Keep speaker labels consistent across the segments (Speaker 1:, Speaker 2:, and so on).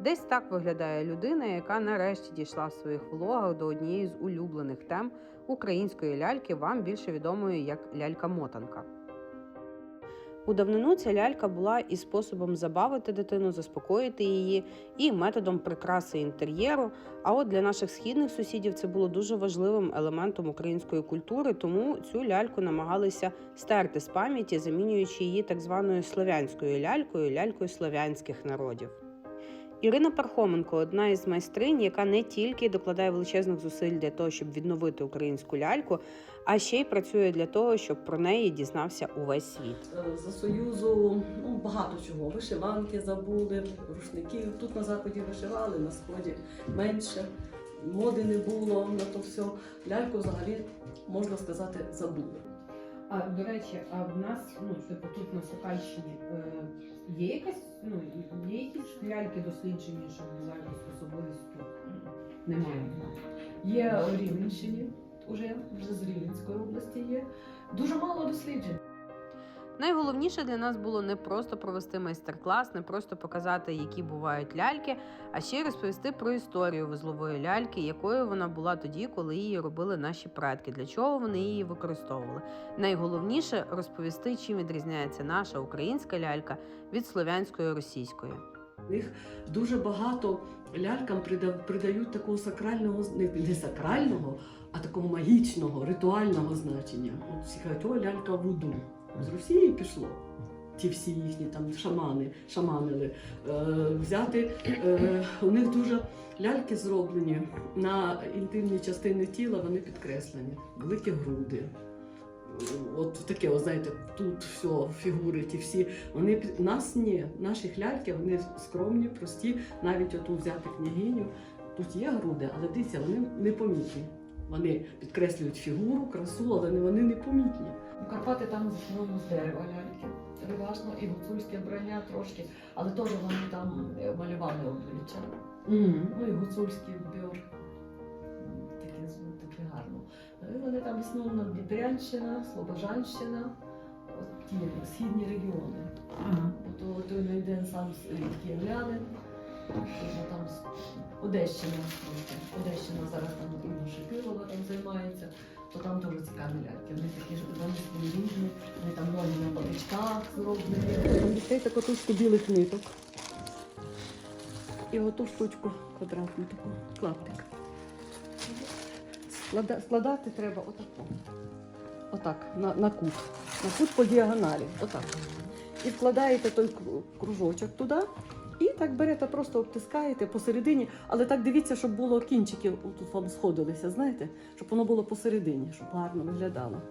Speaker 1: Десь так виглядає людина, яка нарешті дійшла в своїх влогах до однієї з улюблених тем української ляльки, вам більше відомої як лялька-мотанка. У давнину ця лялька була і способом забавити дитину, заспокоїти її, і методом прикраси інтер'єру. А от для наших східних сусідів це було дуже важливим елементом української культури, тому цю ляльку намагалися стерти з пам'яті, замінюючи її так званою слов'янською лялькою, лялькою слов'янських народів. Ірина Пархоменко одна із майстринь, яка не тільки докладає величезних зусиль для того, щоб відновити українську ляльку, а ще й працює для того, щоб про неї дізнався увесь світ.
Speaker 2: Е, За Союзу ну, багато чого. Вишиванки забули, рушників. Тут на заході вишивали, на сході менше. Моди не було на то все. Ляльку взагалі, можна сказати, забули.
Speaker 1: А до речі, а в нас ну типу тут на Сокальщині е, є якась ну є якісь ляльки досліджені, що вони якась особливість? Немає.
Speaker 3: Є у Рівненщині, уже, вже з Рівненської області є. Дуже мало досліджень.
Speaker 1: Найголовніше для нас було не просто провести майстер-клас, не просто показати, які бувають ляльки, а ще й розповісти про історію вузлової ляльки, якою вона була тоді, коли її робили наші предки, для чого вони її використовували. Найголовніше розповісти, чим відрізняється наша українська лялька від слов'янської російської.
Speaker 2: Них дуже багато лялькам придають такого сакрального, не сакрального, а такого магічного, ритуального значення. От всі кажуть, о, лялька вуду. З Росії пішло. Ті всі їхні там шамани, шаманили. Е, взяти е, у них дуже ляльки зроблені на інтимні частини тіла, вони підкреслені, великі груди. От таке, о, знаєте, тут все, фігури ті всі. Вони нас ні, наші ляльки, вони скромні, прості. Навіть оту взяти княгиню. Тут є груди, але дивіться, вони непомітні. Вони підкреслюють фігуру, красу, але вони непомітні.
Speaker 3: Карпати там в основному з дерева ляльки. Переважно і гуцульське вбрання трошки, але теж вони там е, малювали обличчя. Ну і гуцульський бьор. Таке, таке гарно. Ну, і вони там в основному Дніпрянщина, Слобожанщина, от ті східні регіони. Ото той не один сам з- е, київлянин, тоже там Одещина. Одещина зараз там Інна Шипилова там займається, то там теж цікаві ляльки. Вони такі ж вони різні, вони там ноги на паличках зроблені.
Speaker 2: Дітей таку тушку білих ниток. І оту штучку квадратну таку клаптик. Склада- складати треба отако. Отак, на, на кут. На кут по діагоналі. Отак. І вкладаєте той кружочок туди. І так берете, просто обтискаєте посередині, але так дивіться, щоб було кінчики тут вам сходилися, знаєте, щоб воно було посередині, щоб гарно виглядало.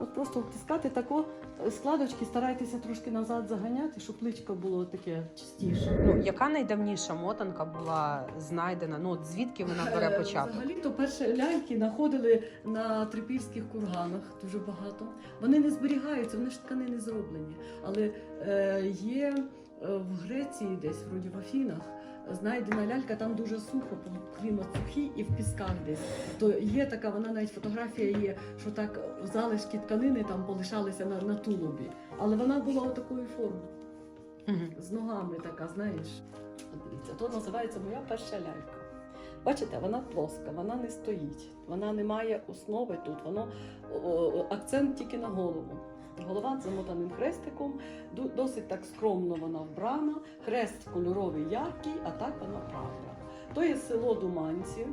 Speaker 2: От просто обтискати тако е, складочки, старайтеся трошки назад заганяти, щоб личко було таке чистіше.
Speaker 1: Ну яка найдавніша мотанка була знайдена? Ну от звідки вона бере
Speaker 2: Е,
Speaker 1: початок?
Speaker 2: Взагалі, то перші ляльки знаходили на трипільських курганах дуже багато. Вони не зберігаються, вони ж тканини зроблені. Але е, є в Греції, десь вроді в Афінах, знайдена лялька, там дуже сухо, клімат сухий і в пісках десь. То є така, вона навіть фотографія є, що так залишки тканини там полишалися на, на тулубі. Але вона була отакої форми з ногами така, знаєш. Дивіться, то називається моя перша лялька. Бачите, вона плоска, вона не стоїть, вона не має основи тут. Воно акцент тільки на голову. Голова з замотаним хрестиком, досить так скромно вона вбрана, хрест кольоровий яркий, а так вона правда. То є село Думанці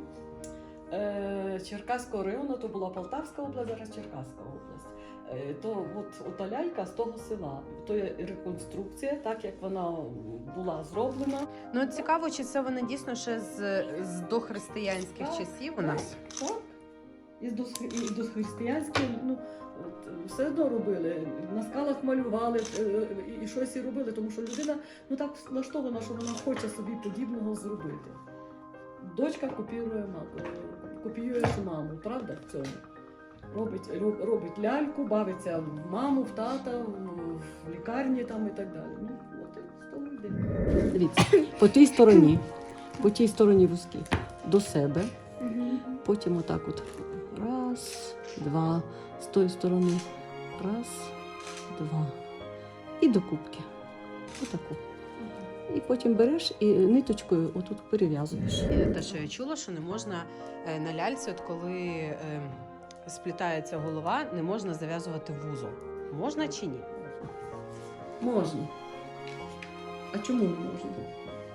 Speaker 2: е, Черкаського району, то була Полтавська область, зараз Черкаська область. Е, То от ота лялька з того села. То є реконструкція, так як вона була зроблена.
Speaker 1: Ну цікаво, чи це вони дійсно ще з, з дохристиянських
Speaker 2: Так,
Speaker 1: часів у нас?
Speaker 2: Так. І до, і до християнських, ну, все одно робили. На скалах малювали е, і- і щось і робили, тому що людина ну, так влаштована, що вона хоче собі подібного зробити. Дочка копіює, ма- копіює маму, правда, в цьому. Робить, роб- робить ляльку, бавиться в маму, в тата, в, в лікарні там і так далі. Ну, от і з того йде. Дивіться, по тій стороні, по тій стороні вузькі, до себе. Потім отак от. Раз, два. З тої сторони. Раз, два. І до кубки. Отаку. і потім береш і ниточкою отут перев'язуєш.
Speaker 1: Те, що я чула, що не можна е, на ляльці, от коли е, сплітається голова, не можна зав'язувати вузол. Можна чи ні?
Speaker 2: Можна. А чому не можна?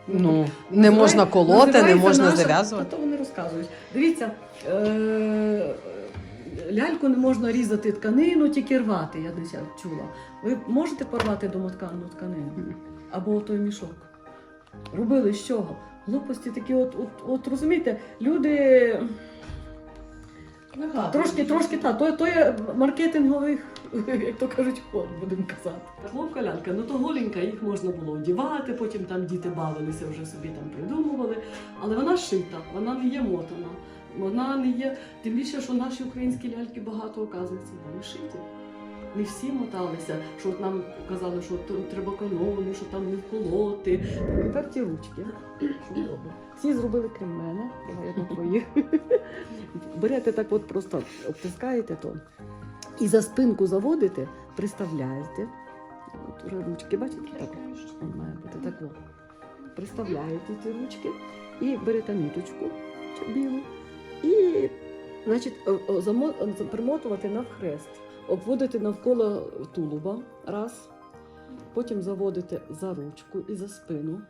Speaker 1: Ну, не можна колоти, не можна зав'язувати.
Speaker 2: Та то вони розказують. Дивіться, е- ляльку не можна різати тканину, тільки рвати, я десь чула. Ви можете порвати домотканну тканину? Або той мішок. Робили з чого? Глупості такі, от, от, от розумієте, люди трошки, трошки, та, то, то є маркетинговий, як то кажуть, ход, будемо казати. Лялька, ну то голенька, їх можна було одягати, потім там діти бавилися, вже собі там придумували. Але вона шита, вона не є мотана. Вона не є. Тим більше, що наші українські ляльки багато оказується, були шиті. Не всі моталися, що от нам казали, що треба канони, що там не вколоти. Тепер ті ручки. Всі зробили крім мене, я на твоїх. Берете так от просто обтискаєте то. І за спинку заводите, приставляєте. От уже ручки, бачите? Так має бути так. Приставляєте ці ручки і берете ниточку білу. І значить, примотувати навхрест. Обводите навколо тулуба раз, потім заводите за ручку і за спину.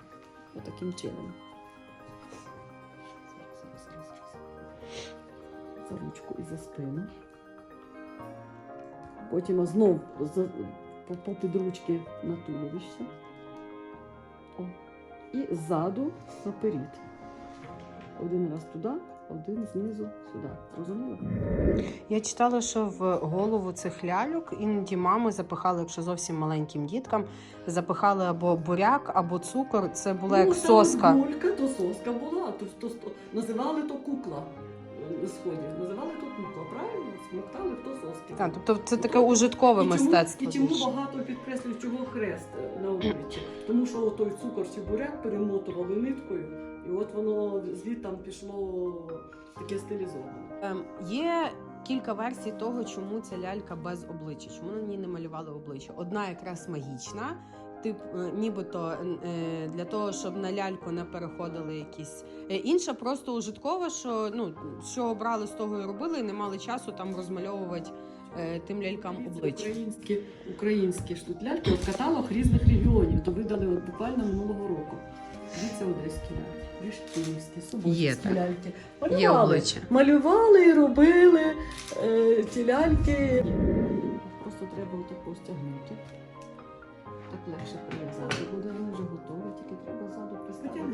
Speaker 2: Отаким чином. За ручку і за спину. Потім знов за, по, по на туловище. О. І ззаду наперед. Один раз туди, один знизу сюди. Розуміли?
Speaker 1: Я читала, що в голову цих ляльок іноді мами запихали, якщо зовсім маленьким діткам, запихали або буряк, або цукор. Це була як
Speaker 2: Ну, там
Speaker 1: соска.
Speaker 2: Гулька, то соска була, то, то, то, називали то кукла е, на сході. Називали то кукла, правильно? Смоктали то соски.
Speaker 1: Так, тобто це таке ужиткове
Speaker 2: І чому-
Speaker 1: мистецтво.
Speaker 2: І чому багато підкреслюють, чого хрест е, на обличчі? Тому що той цукор чи буряк перемотували ниткою, і от воно звідтам пішло таке стилізоване.
Speaker 1: Ем, Є кілька версій того, чому ця лялька без обличчя, чому на ній не малювали обличчя. Одна якраз магічна, тип, е, нібито е, для того, щоб на ляльку не переходили якісь. Е, Інша просто ужиткова, що ну що обрали, з того і робили, і не мали часу там розмальовувати тим лялькам обличчя.
Speaker 2: Українські, українські ж тут ляльки, от каталог різних регіонів, то видали от буквально минулого року. Дивіться одеські ляльки, Віштинські,
Speaker 1: Є
Speaker 2: Суботівські ляльки.
Speaker 1: Є
Speaker 2: Малювали.
Speaker 1: обличчя.
Speaker 2: Малювали і робили е, ці ляльки. Просто треба отако стягнути. Так легше прив'язати буде, вони вже готові, тільки треба ззаду приставити.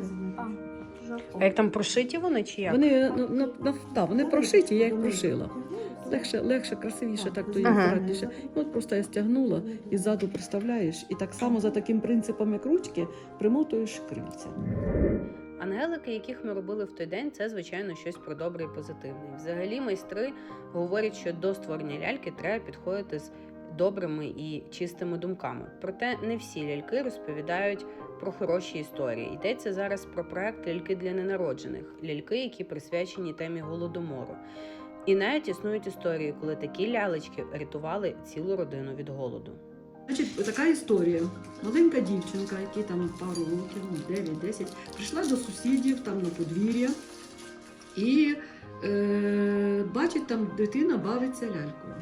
Speaker 1: А як там прошиті вони чи як?
Speaker 2: Вони, на, на, на, да, вони прошиті, я їх прошила. Легше, легше, красивіше, так то є
Speaker 1: Ага.
Speaker 2: акуратніше. І От просто я стягнула і ззаду приставляєш, і так само за таким принципом, як ручки, примотуєш крильця.
Speaker 1: Ангелики, яких ми робили в той день, це звичайно щось про добре і позитивне. І Взагалі, майстри говорять, що до створення ляльки треба підходити з добрими і чистими думками. Проте не всі ляльки розповідають про хороші історії. Йдеться зараз про проект ляльки для ненароджених, ляльки, які присвячені темі голодомору. І навіть існують історії, коли такі лялечки рятували цілу родину від голоду.
Speaker 2: Значить, така історія. Маленька дівчинка, якій там пару років, ну, 9-10, прийшла до сусідів там на подвір'я і е, бачить, там дитина бавиться лялькою.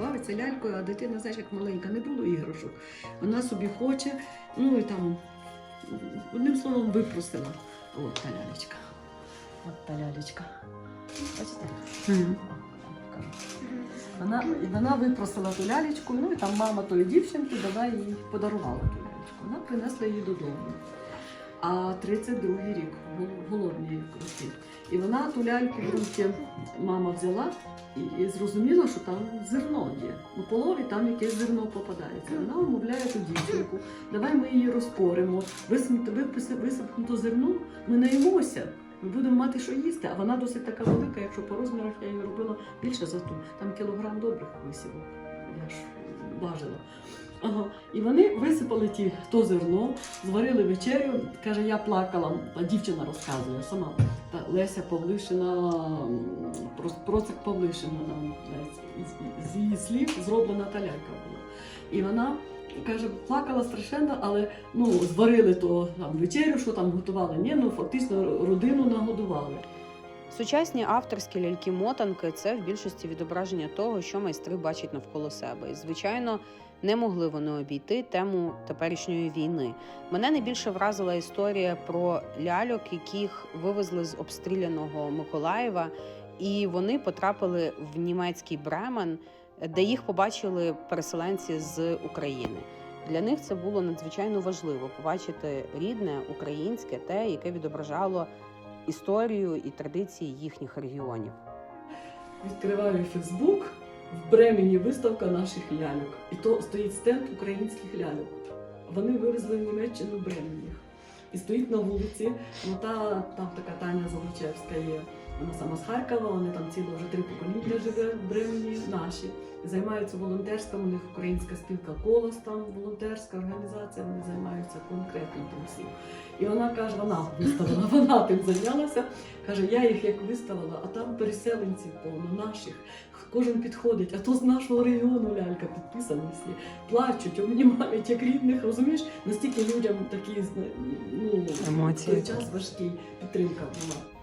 Speaker 2: Бавиться лялькою, а дитина, знаєш, як маленька, не було іграшок. Вона собі хоче, ну і там, одним словом, випросила. От та лялечка. От та лялечка. Бачите? Вона, і вона випросила ту лялечку, ну і там мама тої дівчинки дала їй подарувала ту лялечку. Вона принесла її додому. А 32-й рік, гол- голодні роки. І вона ту ляльку в руки мама взяла і, зрозуміла, що там зерно є. У полові там якесь зерно попадається. Вона умовляє ту дівчинку, давай ми її розпоримо, висипнуто зерно, ми наїмося. Ми будемо мати що їсти, а вона досить така велика, якщо по розмірах я її робила більше за ту. Там кілограм добрих висівок. Я ж важила. Ага. І вони висипали ті, то зерно, зварили вечерю. Каже, я плакала, та дівчина розказує сама. Та Леся Павлишина, просик Павлишина, нам, з- її слів зроблена та лялька була. І вона Каже, плакала страшенно, але ну, зварили то там вечерю, що там готували. Ні, ну фактично родину нагодували.
Speaker 1: Сучасні авторські ляльки-мотанки це в більшості відображення того, що майстри бачать навколо себе. І, звичайно, не могли вони обійти тему теперішньої війни. Мене найбільше вразила історія про ляльок, яких вивезли з обстріляного Миколаєва, і вони потрапили в німецький Бремен, де їх побачили переселенці з України. Для них це було надзвичайно важливо побачити рідне українське, те, яке відображало історію і традиції їхніх регіонів.
Speaker 2: Відкриваю Фейсбук, в Бремені виставка наших ляльок. І то стоїть стенд українських ляльок. Вони вивезли в Німеччину Бремені. І стоїть на вулиці, ну та там така Таня Золочевська є. Вона сама з Харкова, вони там ціло вже три покоління живе в Бремені, наші. Займаються волонтерством, у них українська спілка колос, там волонтерська організація, вони займаються конкретно тим всім. І вона каже, вона виставила, вона тим зайнялася. Каже, я їх як виставила, а там переселенців повно наших. Кожен підходить, а то з нашого регіону лялька підписані всі. Плачуть, обнімають як рідних, розумієш? Настільки людям такі ну,
Speaker 1: Емоції.
Speaker 2: той час важкий підтримка була.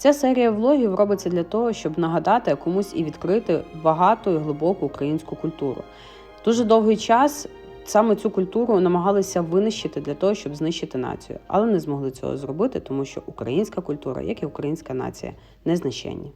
Speaker 1: Ця серія влогів робиться для того, щоб нагадати комусь і відкрити багату і глибоку українську культуру. Дуже довгий час саме цю культуру намагалися винищити для того, щоб знищити націю, але не змогли цього зробити, тому що українська культура, як і українська нація, не знищенні.